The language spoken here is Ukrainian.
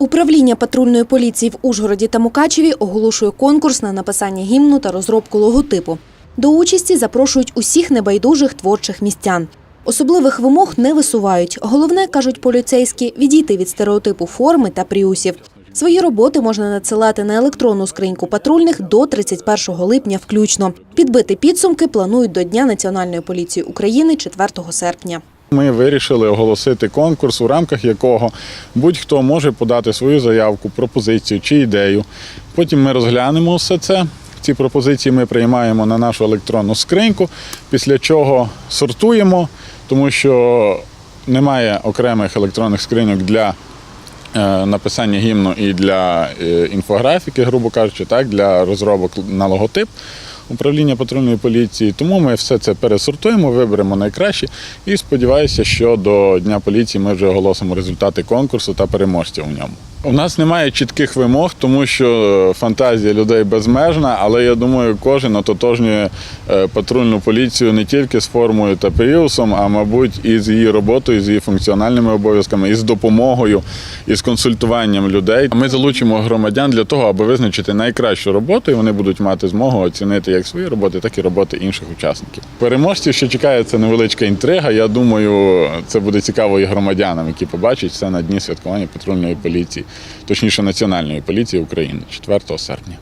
Управління патрульної поліції в Ужгороді та Мукачеві оголошує конкурс на написання гімну та розробку логотипу. До участі запрошують усіх небайдужих творчих містян. Особливих вимог не висувають. Головне, кажуть поліцейські, відійти від стереотипу форми та пріусів. Свої роботи можна надсилати на електронну скриньку патрульних до 31 липня включно. Підбити підсумки планують до Дня Національної поліції України 4 серпня. Ми вирішили оголосити конкурс, у рамках якого будь-хто може подати свою заявку, пропозицію чи ідею. Потім ми розглянемо все це. Ці пропозиції ми приймаємо на нашу електронну скриньку, після чого сортуємо, тому що немає окремих електронних скриньок для написання гімну і для е, інфографіки, грубо кажучи, так, для розробок на логотип управління патрульної поліції. Тому ми все це пересортуємо, виберемо найкраще і сподіваюся, що до Дня поліції ми вже оголосимо результати конкурсу та переможців у ньому. У нас немає чітких вимог, тому що фантазія людей безмежна, але я думаю, кожен ототожнює е, патрульну поліцію не тільки з формою та пріусом, а мабуть, і з її роботою, з її функціональними обов'язками, і з допомогою, і з консультуванням людей. Ми залучимо громадян для того, аби визначити найкращу роботу, і вони будуть мати змогу оцінити як свої роботи, так і роботи інших учасників. Переможців ще чекає це невеличка інтрига. Я думаю, це буде цікаво і громадянам, які побачать це на дні святкування патрульної поліції, точніше національної поліції України 4 серпня.